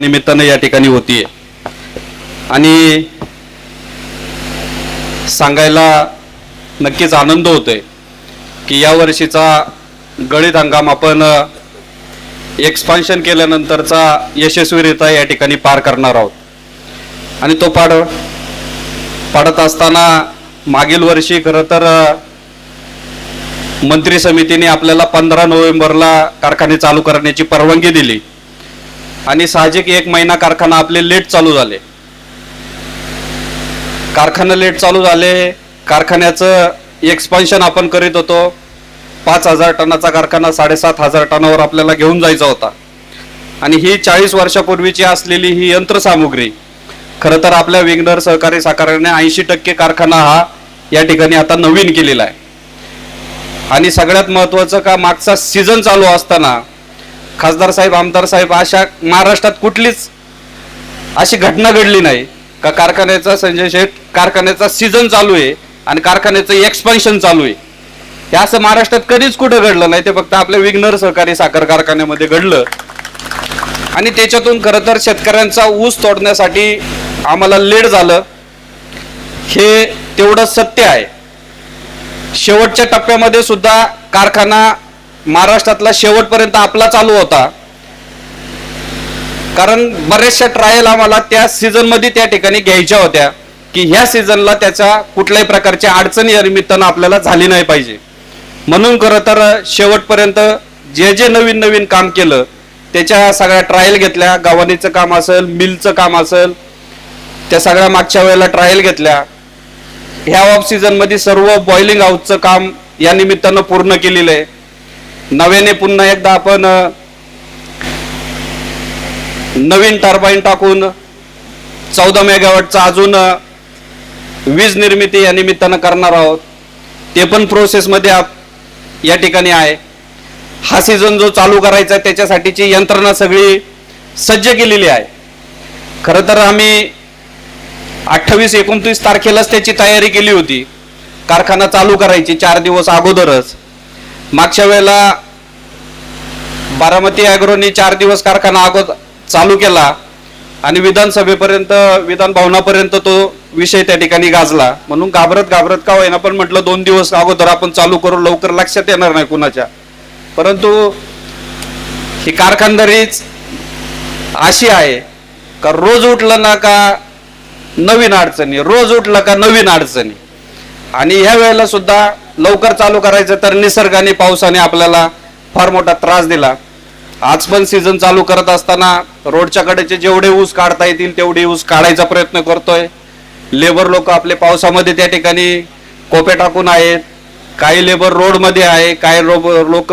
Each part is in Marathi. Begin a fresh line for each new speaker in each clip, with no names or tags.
निमित्तानं या ठिकाणी होतीये आणि सांगायला नक्कीच आनंद होतोय की या वर्षीचा गळीत हंगाम आपण एक्सपान्शन केल्यानंतरचा यशस्वीरित्या या ठिकाणी पार करणार आहोत. आणि तो पाड पाडत असताना मागील वर्षी खरं तर मंत्री समितीने आपल्याला पंधरा नोव्हेंबरला कारखाने चालू करण्याची परवानगी दिली. आणि साहजिक एक महिना कारखाना आपले लेट चालू झाले. कारखाना लेट चालू झाले कारखान्याचं एक्सपान्शन आपण करीत होतो. पाच हजार टनाचा कारखाना साडेसात हजार टनावर आपल्याला घेऊन जायचा होता. आणि ही चाळीस वर्षापूर्वीची असलेली ही यंत्रसामुग्री खरं तर आपल्या विग्नर सहकारी साकारण्याने ऐंशी टक्के कारखाना हा या ठिकाणी आता नवीन केलेला आहे. आणि सगळ्यात महत्वाचं का मागचा सीझन चालू असताना खासदार साहेब आमदार साहेब अशा महाराष्ट्रात कुठलीच अशी घटना घडली नाही. का कारखान्याचा संजय शेठ कारखान्याचा सीझन चालू आहे आणि कारखान्याचं एक्सपान्शन चालू आहे. हे असं महाराष्ट्रात कधीच कुठं घडलं नाही ते फक्त आपल्या विघ्नर सहकारी साखर कारखान्यामध्ये घडलं. आणि त्याच्यातून खरं तर शेतकऱ्यांचा ऊस तोडण्यासाठी आम्हाला लेट झालं. हे तेवढं सत्य आहे. शेवटच्या टप्प्यामध्ये सुद्धा कारखाना महाराष्ट्रातला शेवटपर्यंत आपला चालू होता. कारण बऱ्याचशा ट्रायल आम्हाला त्या सीझनमध्ये त्या ठिकाणी घ्यायच्या होत्या की ह्या सीझनला त्याच्या कुठल्याही प्रकारच्या अडचणी निमित्तानं आपल्याला झाली नाही पाहिजे. म्हणून खरं तर शेवटपर्यंत जे जे नवीन नवीन काम केलं त्याच्या सगळ्या ट्रायल घेतल्या गव्हाणीचं काम असेल मिलचं काम असेल त्या सगळ्या मागच्या वेळेला ट्रायल घेतल्या. ह्या ऑफ सीझनमध्ये सर्व बॉइलिंग हाऊसचं काम या निमित्तानं पूर्ण केलेलं आहे. नव्याने पुन्हा एकदा आपण नवीन टर्बाईन टाकून चौदा मेगावॅटचा अजून वीज निर्मिती या निमित्तानं करणार आहोत. ते पण प्रोसेसमध्ये आप या ठिकाणी आहे. हा सीझन जो चालू करायचा आहे त्याच्यासाठीची यंत्रणा सगळी सज्ज केलेली आहे. खरं तर आम्ही अठ्ठावीस एकोणतीस तारखेलाच त्याची तयारी केली होती. कारखाना चालू करायची चार दिवस अगोदरच. मागच्या वेळेला बारामती अॅग्रोनी चार दिवस कारखाना अगोदर चालू केला आणि विधानसभेपर्यंत विधान भवनापर्यंत तो विषय त्या ठिकाणी गाजला. म्हणून घाबरत घाबरत का होईना पण म्हटलं दोन दिवस अगोदर आपण चालू करू लवकर लक्षात येणार नाही कुणाच्या. परंतु ही कारखानदारीच अशी आहे का रोज उठलं ना का नवीन अडचणी रोज उठलं का नवीन अडचणी. आणि ह्या वेळेला सुद्धा लवकर चालू करायचं तर निसर्गाने पावसाने आपल्याला फार मोठा त्रास दिला. आज पण सीझन चालू करत असताना रोडच्या कडेचे जेवढे ऊस काढता येतील तेवढे ऊस काढायचा प्रयत्न करतोय. लेबर लोक आपले पावसामध्ये त्या ठिकाणी कोपे टाकून आहेत. काही लेबर रोडमध्ये आहे काही लोक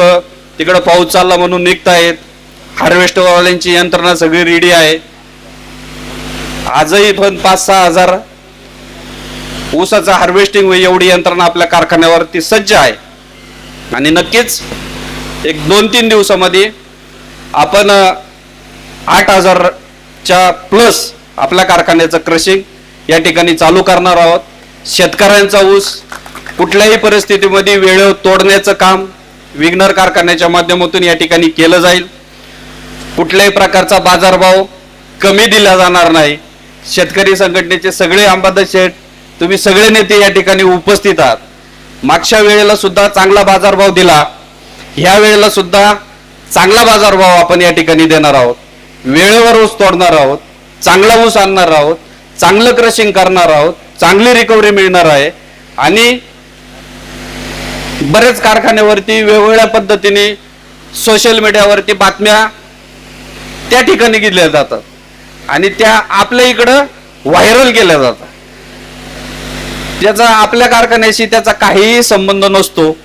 तिकडे पाऊस चालला म्हणून निघता आहेत. हार्वेस्टरवाल्यांची यंत्रणा सगळी रेडी आहे. आजही पण पाच सहा हजार ऊसाचं हार्वेस्टिंग एवढी यंत्रणा आपल्या कारखान्यावरती सज्ज आहे. आणि नक्कीच एक दोन तीन दिवसामध्ये आपण आठ हजारच्या प्लस आपल्या कारखान्याचं क्रशिंग या ठिकाणी चालू करणार आहोत. शेतकऱ्यांचा ऊस कुठल्याही परिस्थितीमध्ये वेळेवर तोडण्याचं काम विग्नर कारखान्याच्या माध्यमातून या ठिकाणी केलं जाईल. कुठल्याही प्रकारचा बाजारभाव कमी दिला जाणार नाही. शेतकरी संघटनेचे सगळे अंबादास शेठ तुम्ही सगळे नेते या ठिकाणी उपस्थित आहात. मागच्या वेळेला सुद्धा चांगला बाजारभाव दिला. ह्या वेळेला सुद्धा चांगला बाजारभाव आपण या ठिकाणी देणार आहोत. वेळेवर ऊस तोडणार आहोत. चांगला ऊस आणणार आहोत. चांगलं क्रशिंग करणार आहोत. चांगली रिकव्हरी मिळणार आहे. आणि बरेच कारखान्यावरती वेगवेगळ्या पद्धतीने सोशल मीडियावरती बातम्या त्या ठिकाणी घेतल्या जातात. आणि त्या आपल्या इकडं व्हायरल केल्या जातात. ज्याचा आपल्या कारखान्याशी त्याचा काहीही संबंध नसतो.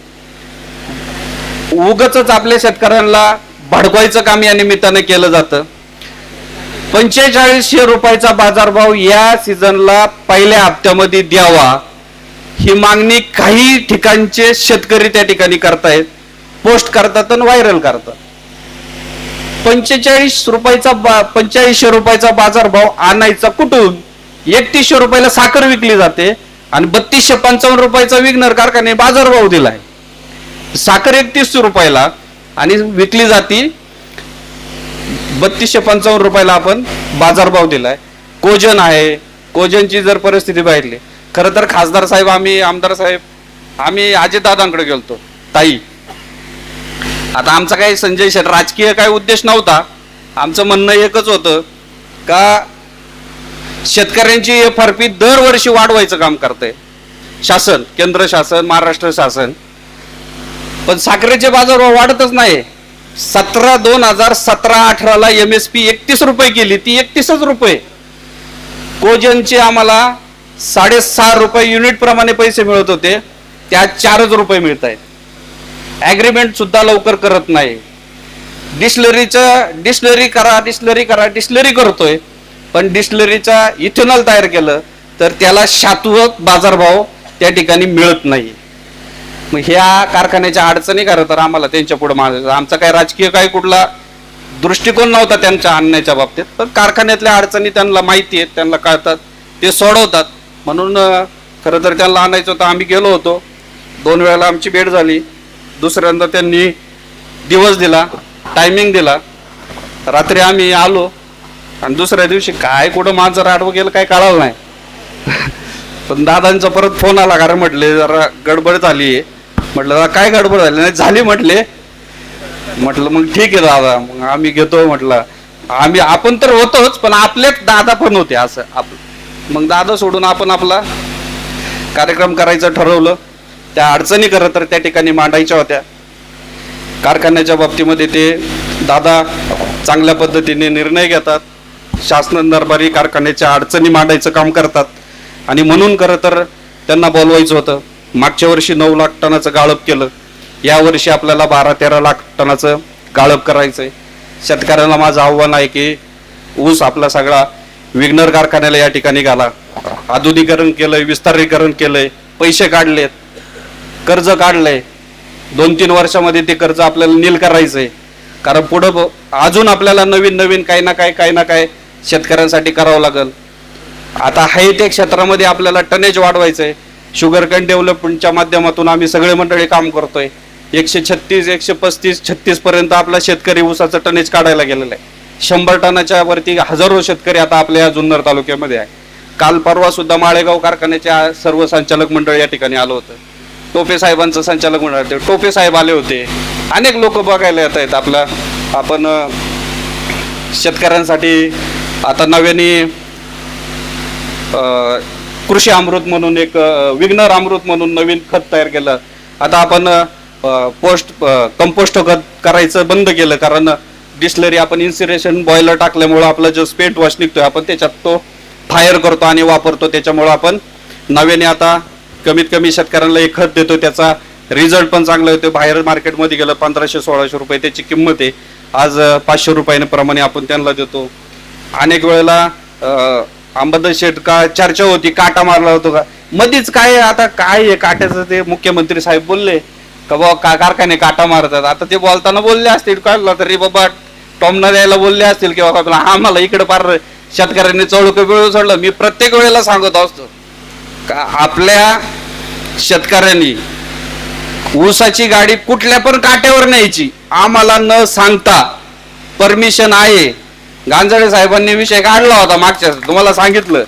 उगच आपल्या शेतकऱ्यांना भडकवायचं काम या निमित्तानं केलं जातं. पंचेचाळीसशे रुपयाचा बाजारभाव या सीझनला पहिल्या हप्त्यामध्ये द्यावा ही मागणी काही ठिकाणचे शेतकरी त्या ठिकाणी करतायत. पोस्ट करतात आणि व्हायरल करतात. पंचेचाळीस रुपयाचा बा पंचेचाळीसशे रुपयाचा बाजारभाव आणायचा कुठून? एकतीसशे रुपयाला साखर विकली जाते. आणि बत्तीसशे पंचावन्न रुपयाचा विकणार कारखाने बाजारभाव दिलाय. साखर एकतीसशे रुपयाला आणि विकली जाती बत्तीसशे पंचावन्न रुपयाला आपण बाजारभाव दिलाय. कोजन आहे. कोजनची जर परिस्थिती पाहिली खरं तर खासदार साहेब आम्ही आमदार साहेब आम्ही अजितदादांकडे गेलतो ताई. आता आमचा काही संजय शेट राजकीय काही उद्देश नव्हता. आमचं म्हणणं एकच होतं का शेतकऱ्यांची एफ आर पी दरवर्षी वाढवायचं काम करते शासन केंद्र शासन महाराष्ट्र शासन. पण साखरेचे बाजार वाढतच नाही सतरा दोन हजार सतरा अठराला एम एस पी एकतीस रुपये केली. ती एकतीसच रुपये. कोजनचे आम्हाला साडेसहा रुपये युनिट प्रमाणे पैसे मिळत होते. त्यात चारच रुपये मिळत आहेत ॲग्रीमेंट सुद्धा लवकर करत नाही. डिस्लरीचं डिस्लरी करा डिस्लरी करा डिस्लरी करतोय. पण डिस्लरीचा इथेनॉल तयार केलं तर त्याला शाश्वत बाजारभाव त्या ठिकाणी मिळत नाही. मग ह्या कारखान्याच्या अडचणी खरं तर आम्हाला त्यांच्या पुढे मांडायचं आमचा काही राजकीय काही कुठला दृष्टिकोन नव्हता त्यांच्या आणण्याच्या बाबतीत पण कारखान्यातल्या अडचणी त्यांना माहिती आहेत त्यांना कळतात ते सोडवतात. म्हणून खरं तर त्यांना आणायचं होतं आम्ही गेलो होतो. दोन वेळेला आमची भेट झाली. दुसऱ्यांदा त्यांनी दिवस दिला टायमिंग दिला. रात्री आम्ही आलो. आणि दुसऱ्या दिवशी काय कुठं माझं राडवं गेलं काय कळालं नाही. पण दादांचा परत फोन आला कारण म्हटले जरा गडबड झाली. आहे म्हटलं "दादा, काय गडबड झाली? नाही झाली म्हटले. म्हटलं मग ठीक आहे दादा मग आम्ही घेतो म्हटलं. आम्ही आपण तर होतोच पण आपलेच दादा पण होते असं आप मग दादा सोडून आपण आपला कार्यक्रम करायचं ठरवलं. त्या अडचणी खरं तर त्या ठिकाणी मांडायच्या होत्या. कारखान्याच्या बाबतीमध्ये ते दादा चांगल्या पद्धतीने निर्णय घेतात. शासन दरबारी कारखान्याच्या अडचणी मांडायचं काम करतात. आणि म्हणून खरं तर त्यांना बोलवायचं होतं. मागच्या वर्षी नऊ लाख टनाचं गाळप केलं. यावर्षी आपल्याला बारा तेरा लाख टनाचं गाळप करायचंय. शेतकऱ्यांना माझं आव्हान आहे की ऊस आपला सगळा विग्नर कारखान्याला या ठिकाणी घाला. आधुनिकरण केलंय विस्तारीकरण केलंय पैसे काढलेत. कर्ज काढलंय. दोन तीन वर्षामध्ये ते कर्ज आपल्याला नील करायचंय. कारण पुढं अजून आपल्याला नवीन नवीन काही ना काही काही ना काय शेतकऱ्यांसाठी करावं लागल. आता हायटेक क्षेत्रामध्ये आपल्याला टनेज वाढवायचंय. शुगर कॅन डेव्हलपमेंटच्या माध्यमातून आम्ही सगळे मंडळी काम करतोय. एकशे छत्तीस एकशे पस्तीस छत्तीस पर्यंत आपला शेतकरी ऊसाचं टनेज काढायला गेलेलं आहे. शंभर टनाच्या वरती हजारो शेतकरी आता आपल्या या जुन्नर तालुक्यामध्ये आहे. काल परवा सुद्धा माळेगाव कारखान्याच्या सर्व संचालक मंडळ या ठिकाणी आलं होतं. टोपे साहेबांचं संचालक मंडळ होते. टोपे साहेब आले होते. अनेक लोक बघायला येत आहेत आपला आपण शेतकऱ्यांसाठी आता नव्याने कृषी अमृत म्हणून एक विघ्नर अमृत म्हणून नवीन खत तयार केलं. आता आपण पोस्ट कंपोस्ट खत करायचं बंद केलं कारण डिस्लरी आपण इन्सिरेशन बॉयलर टाकल्यामुळं आपला जो स्पेट वॉश निघतोय आपण त्याच्यात तो फायर करतो आणि वापरतो. त्याच्यामुळं आपण नव्याने आता कमीत कमी शेतकऱ्यांना एक खत देतो त्याचा रिझल्ट पण चांगला येतो बाहेर मार्केटमध्ये गेलं पंधराशे सोळाशे रुपये त्याची किंमत आहे. आज पाचशे पाचशे रुपयाप्रमाणे आपण त्यांना देतो. अनेक वेळेला अंबादास शेठ का चर्चा होती काटा मारला होतो का? मध्येच काय आता काय आहे काट्याचं ते मुख्यमंत्री साहेब बोलले का बाबा का कारखाने काटा मारतात? आता ते बोलताना बोलले असतील कळलं तरी बाबा टॉमना द्यायला बोलले असतील किंवा आपला आम्हाला इकडे पार शेतकऱ्यांनी चौळक वेळ सोडलं. मी प्रत्येक वेळेला सांगत असतो का आपल्या शेतकऱ्यांनी ऊसाची गाडी कुठल्या पण काट्यावर न्यायची आम्हाला न सांगता परमिशन आहे गांजाडे साहेबांनी विषय काढला होता मागच्या तुम्हाला सांगितलं.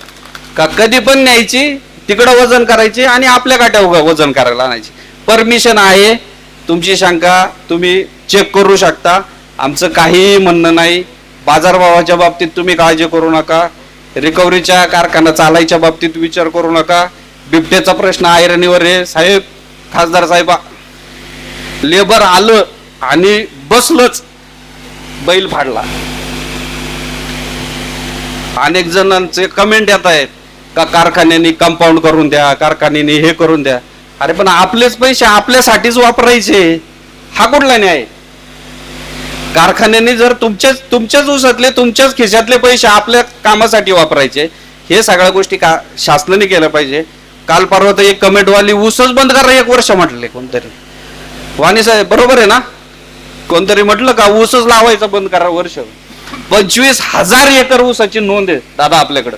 का कधी पण न्यायची तिकडं वजन करायची आणि आपल्या काट्यावर वजन करायला आणायची. परमिशन आहे तुमची शंका तुम्ही चेक करू शकता. आमचं काहीही म्हणणं नाही. बाजारभावाच्या बाबतीत तुम्ही काळजी करू नका. रिकव्हरीच्या कारखाना चालायच्या बाबतीत विचार करू नका. बिबट्याचा प्रश्न आयरणीवर आहे साहेब खासदार साहेब लेबर आलं आणि बसलंच. बैल फाडला. अनेक जणांचे कमेंट येत आहेत का कारखान्यांनी कंपाऊंड करून द्या कारखान्याने हे करून द्या. अरे पण आपलेच पैसे आपल्यासाठीच वापरायचे. हा कुठला न्याय? कारखान्यांनी जर तुमच्याच तुमच्याच उसातले तुमच्याच खिशातले पैसे आपल्या कामासाठी वापरायचे हे सगळ्या गोष्टी का शासनाने केल्या पाहिजे. काल परवा तर एक कमेंटवाली ऊसच बंद करा एक वर्ष म्हटले कोणतरी. वाणी साहेब बरोबर आहे ना? कोणतरी म्हटलं का ऊसच लावायचं बंद करा वर्ष? पंचवीस हजार एकर ऊसाची नोंद आहे दादा आपल्याकडं.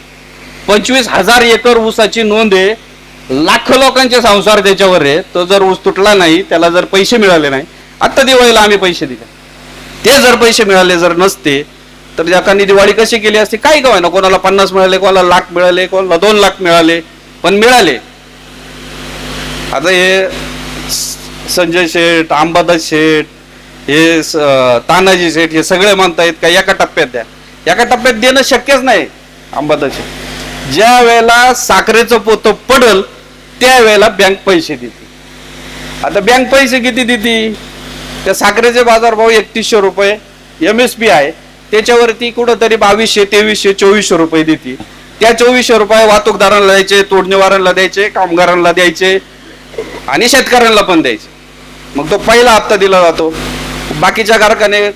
पंचवीस हजार एकर ऊसाची नोंद आहे लाख लोकांचे संसार त्याच्यावर आहे. तो जर ऊस तुटला नाही त्याला जर पैसे मिळाले नाही आता दिवाळीला आम्ही पैसे दिले. ते जर पैसे मिळाले जर नसते तर ज्याकांनी दिवाळी कशी केली असती? काही का ना कोणाला पन्नास मिळाले कोणाला लाख मिळाले कोणाला दोन लाख मिळाले पण मिळाले. आता हे संजय शेठ अंबादास शेठ हे स- तानाजी शेठ हे सगळे म्हणतायत का एका टप्प्यात द्या. एका टप्प्यात देणं शक्यच नाही अंबादाशी. ज्या वेळेला साखरेचं पोतं पडल त्या वेळेला बँक पैसे देते. आता बँक पैसे किती देते? त्या साखरेचे बाजारभाव एकतीसशे रुपये एम एस पी आहे. त्याच्यावरती कुठंतरी बावीसशे तेवीसशे चोवीसशे रुपये देते. त्या चोवीसशे रुपये वाहतूकदारांना द्यायचे तोडणीवारांना द्यायचे कामगारांना द्यायचे आणि शेतकऱ्यांना पण द्यायचे. मग तो पहिला हप्ता दिला जातो. बाकीच्या कारखाने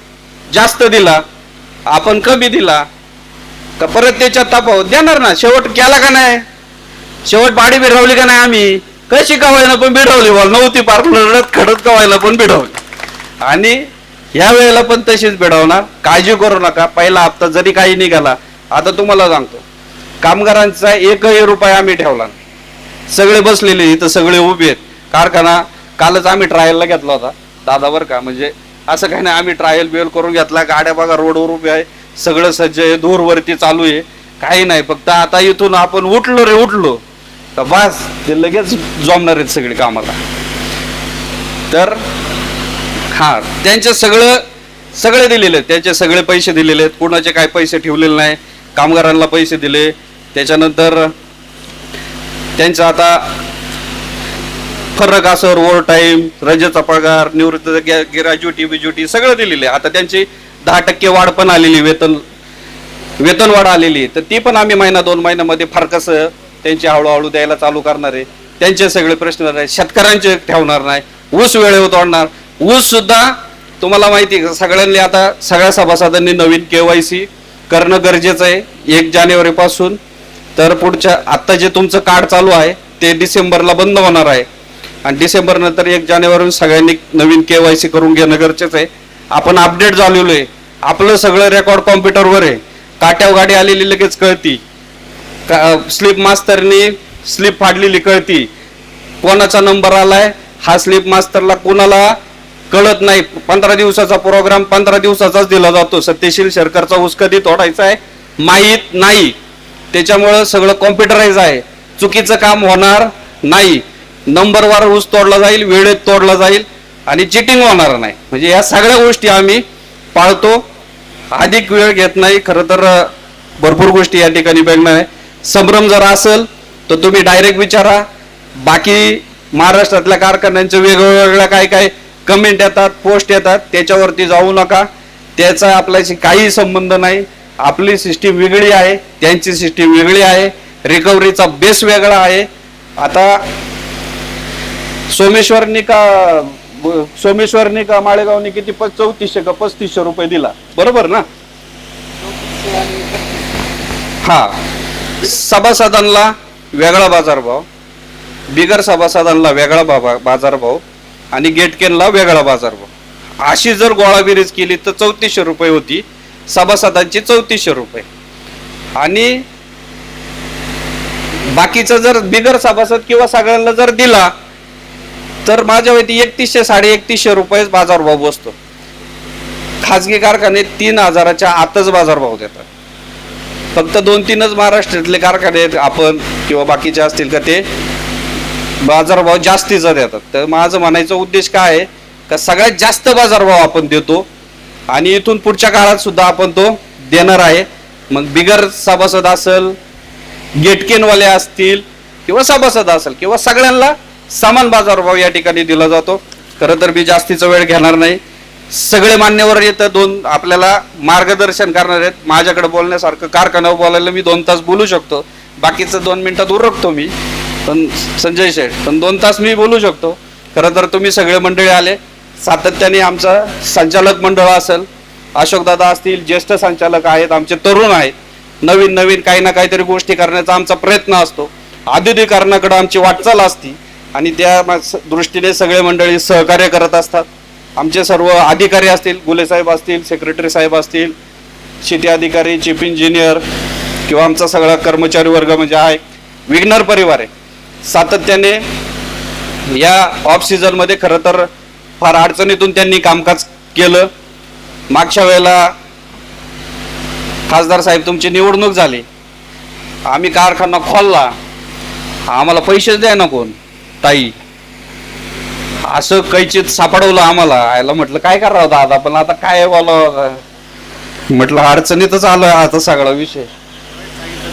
जास्त दिला आपण कमी दिला का परत त्याच्यात तापाव देणार ना? शेवट केला का नाही? शेवट पाडी बिरवली का नाही आम्ही? कशी कवायला पण बिडवली बोल? नव्हती पार लढत खडत कवायला पण बिडवली. आणि ह्या वेळेला पण तशीच बिडवणार. काळजी करू नका. पहिला हप्ता जरी काही निघाला आता तुम्हाला सांगतो. कामगारांचा एकही रुपया आम्ही ठेवला नाही. सगळे बसलेले इथं सगळे उभे आहेत. कारखाना कालच आम्ही ट्रायलला घेतला होता. दादा बरं का म्हणजे असं काही नाही आम्ही ट्रायल बियल करून घेतला गाड्या बघा रोडवर उभे आहे सगळं सज्ज आहे दूरवरती चालू आहे काही नाही फक्त आता इथून आपण उठलो रे उठलो. तर बस ते लगेच जमणार आहेत सगळे कामाला. तर हा त्यांचे सगळं सगळे दिलेले आहेत त्यांचे सगळे पैसे दिलेले आहेत कोणाचे काय पैसे ठेवलेले नाही कामगारांना पैसे दिले. त्याच्यानंतर त्यांचं आता फरक असर ओव्हर टाईम रजेचा पगार निवृत्त ग्रॅज्युटी बिज्युटी सगळं दिलेलं आहे. आता त्यांची दहा टक्के वाढ पण आलेली वेतन वेतन वाढ आलेली आहे. तर ती पण आम्ही महिना दोन महिन्यामध्ये फारकसं त्यांची हळूहळू द्यायला चालू करणार आहे. त्यांचे सगळे प्रश्न नाही शेतकऱ्यांचे ठेवणार नाही. ऊस वेळेवर तोडणार. ऊस सुद्धा तुम्हाला माहिती आहे का, सगळ्यांनी आता सगळ्या सभासदांनी नवीन केवायसी करणं गरजेचं आहे. एक जानेवारीपासून. तर पुढच्या आत्ता जे तुमचं कार्ड चालू आहे ते डिसेंबरला बंद होणार आहे. आणि डिसेंबर नंतर एक जानेवारी सगळ्यांनी नवीन के वाय सी करून घेणं गरजेचं आहे. आपण अपडेट झालेलो आहे. आपलं सगळं रेकॉर्ड कॉम्प्युटरवर आहे. काट्याव गाडी आलेली लगेच कळती. स्लिप मास्तरनी स्लिप फाडलेली कळती. कोणाचा नंबर आलाय हा स्लिप मास्तरला कोणाला कळत नाही. पंधरा दिवसाचा प्रोग्राम पंधरा दिवसाचाच दिला जातो. सत्यशील सरकारचा ऊस कधी तोडायचा आहे? माहीत नाही. त्याच्यामुळं सगळं कॉम्प्युटराईज आहे. चुकीचं काम होणार नाही. नंबरवार ऊस तोडला जाईल वेळेत तोडला जाईल आणि चिटिंग होणार नाही. म्हणजे या सगळ्या गोष्टी आम्ही पाळतो. अधिक वेळ घेत नाही खरं तर भरपूर गोष्टी या ठिकाणी बघणार आहे. संभ्रम जर असेल तर तुम्ही डायरेक्ट विचारा. बाकी महाराष्ट्रातल्या कारखान्यांचं वेगवेगळ्या काय काय कमेंट येतात पोस्ट येतात त्याच्यावरती जाऊ नका. त्याचा आपल्याशी काही संबंध नाही. आपली सिस्टीम वेगळी आहे त्यांची सिस्टीम वेगळी आहे. रिकव्हरीचा बेस वेगळा आहे. आता सोमेश्वरनी का सोमेश्वरनी का माळेगावनी किती? प- चौतीसशे का पस्तीसशे रुपये दिला. बरोबर ना? हा. सभासदांना वेगळा बाजारभाव. बिगर सभासदांना वेगळा बाबा बाजारभाव. आणि गेटकेनला वेगळा बाजारभाव. अशी जर गोळाबिरीज केली तर चौतीसशे रुपये होती. सभासदांची चौतीसशे रुपये. आणि बाकीचं जर बिगर सभासद किंवा सगळ्यांना जर दिला तर माझ्या वैती एकतीसशे साडे एकतीसशे रुपयेच बाजारभाव बसतो. खाजगी कारखाने तीन हजाराच्या आतच बाजारभाव देतात. फक्त दोन तीनच महाराष्ट्रातले कारखाने आपण किंवा बाकीचे असतील का ते बाजारभाव जास्तीचा देतात. तर माझं म्हणायचा उद्देश काय आहे का सगळ्यात जास्त बाजारभाव आपण देतो आणि इथून पुढच्या काळात सुद्धा आपण तो देणार आहे. मग बिगर सभासद असेल गेटकेनवाले असतील किंवा सभासद असेल किंवा सगळ्यांना समान बाजारभाव या ठिकाणी दिला जातो. खरं तर मी जास्तीचा वेळ घेणार नाही. सगळे मान्यवर येतं दोन आपल्याला मार्गदर्शन करणार आहेत. माझ्याकडे बोलण्यासारखं कारखान्यावर बोलायला मी दोन तास बोलू शकतो. बाकीचं दोन मिनिटात उरकतो मी. पण संजय शेठ पण दोन तास मी बोलू शकतो. खरं तर तुम्ही सगळे मंडळी आले. सातत्याने आमचं संचालक मंडळ असेल. अशोकदादा असतील ज्येष्ठ संचालक आहेत आमचे तरुण आहेत. नवीन नवीन काही ना काहीतरी गोष्टी करण्याचा आमचा प्रयत्न असतो. आधुनिकरणाकडे आमची वाटचाल असती. आणि त्या मा- दृष्टीने सगळे मंडळी सहकार्य करत असतात. आमचे सर्व अधिकारी असतील गुलेसाहेब असतील सेक्रेटरी साहेब असतील शेती अधिकारी चीफ इंजिनियर किंवा आमचा सगळा कर्मचारी वर्ग म्हणजे आहे विघ्नर परिवार आहे. सातत्याने या ऑफ सीझनमध्ये खरं तर फार अडचणीतून त्यांनी कामकाज केलं. मागच्या वेळेला खासदार साहेब तुमची निवडणूक झाली. आम्ही कारखाना खोलला. आम्हाला पैसेच द्या ना कोण? ताई असं कैचित सापडवलं आम्हाला. आयला म्हटलं काय करावं दादा? पण आता काय बोलावं म्हटलं अडचणीतच आलं आता सगळा विषय.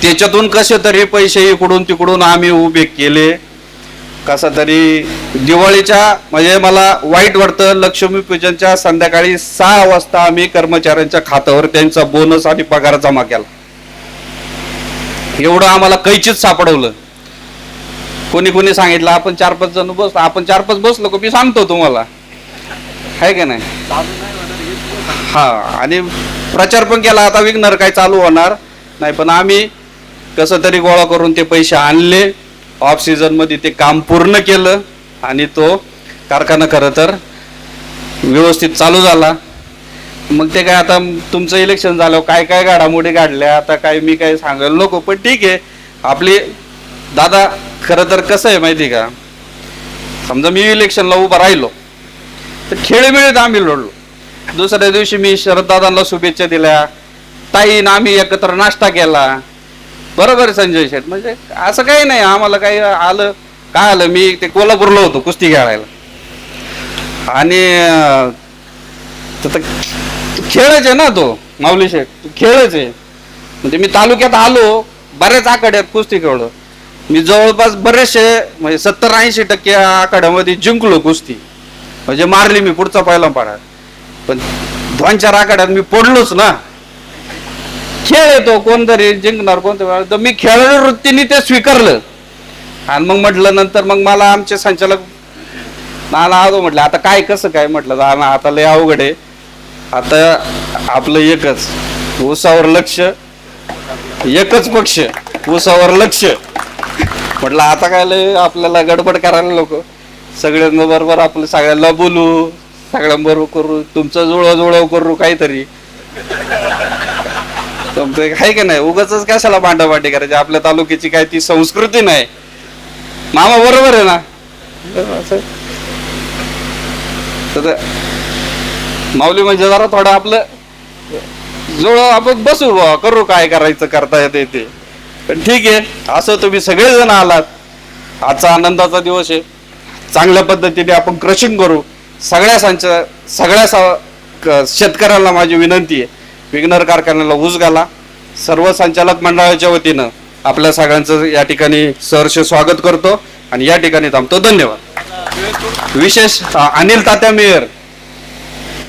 त्याच्यातून कसे तरी पैसे इकडून तिकडून आम्ही उभे केले. कसा तरी दिवाळीच्या म्हणजे मला वाईट वाटतं लक्ष्मीपूजनच्या संध्याकाळी सहा वाजता आम्ही कर्मचाऱ्यांच्या खात्यावर त्यांचा बोनस आणि पगार जमा केला. एवढं आम्हाला कैचीत सापडवलं. कोणी कोणी सांगितलं आपण चार पाच जण बस आपण चार पाच बसलो मी सांगतो तुम्हाला. आहे का नाही? हा आणि प्रचार पण केला आता विघ्नर काय चालू होणार? नाही पण आम्ही कसं तरी गोळा करून ते पैसे आणले. ऑफ सीझनमध्ये ते काम पूर्ण केलं आणि तो कारखाना खरं तर व्यवस्थित चालू झाला. मग ते काय आता तुमचं इलेक्शन झालं काय काय घडामोडी काढल्या आता काय मी काय सांगायला नको पण ठीक आहे. आपली दादा खरं तर कसं आहे माहिती का? समजा मी इलेक्शनला उभा राहिलो तर खेळीमेळीत आम्ही लढलो. दुसऱ्या दिवशी मी शरददादांना शुभेच्छा दिल्या ताईनं आम्ही एकत्र नाश्ता केला. बरोबर आहे संजय शेठ म्हणजे असं काही नाही आम्हाला काही आलं काय आलं? मी ते कोल्हापूरला होतो कुस्ती खेळायला. आणि तर खेळच आहे ना तो माऊली शेठ खेळच आहे. म्हणजे मी तालुक्यात आलो बऱ्याच आकड्यात कुस्ती खेळलो. मी जवळपास बरेचसे म्हणजे सत्तर ऐंशी टक्के आखाड्यामध्ये जिंकलो कुस्ती. म्हणजे मारली मी पुढचा पहिला पाडा. पण दोन चार आखाड्यात मी पडलोच ना. खेळ येतो कोणतरी जिंकणार कोणतं तर मी खेळाडू वृत्तीने ते स्वीकारलं. आणि मग म्हटलं नंतर मग मला आमचे संचालक नाना आजो म्हटलं आता काय कसं काय? म्हटलं नाना आता लय अवघड आहे. आता आपलं एकच उसावर लक्ष एकच पक्ष उसावर लक्ष. म्हटलं आता काय लय आपल्याला गडबड करायला लोक सगळ्यांना बरोबर आपलं सगळ्यांना बोलू. सगळ्यांबरोबर करू. तुमचं जुळव जुळव करू काहीतरी. तुमचं आहे का नाही? उगाच कशाला भांडाभांडी करायची? आपल्या तालुक्याची काय ती संस्कृती नाही. मामा बरोबर आहे ना? असं. तर माऊली म्हणजे जरा थोडं आपलं जुळ आपण बसू बुवा करू काय करायचं करता येते ते. पण ठीक आहे असं तुम्ही सगळेजण आलात. आजचा आनंदाचा दिवस आहे. चांगल्या पद्धतीने आपण क्रशिंग करू. सगळ्या संच सगळ्या सा- शेतकऱ्यांना माझी विनंती आहे. विघ्नर कारखान्याला ऊस घाला. सर्व संचालक मंडळाच्या वतीनं आपल्या सगळ्यांचं या ठिकाणी सहर्ष स्वागत करतो. आणि या ठिकाणी थांबतो. धन्यवाद. विशेष अनिल तात्या मेयर.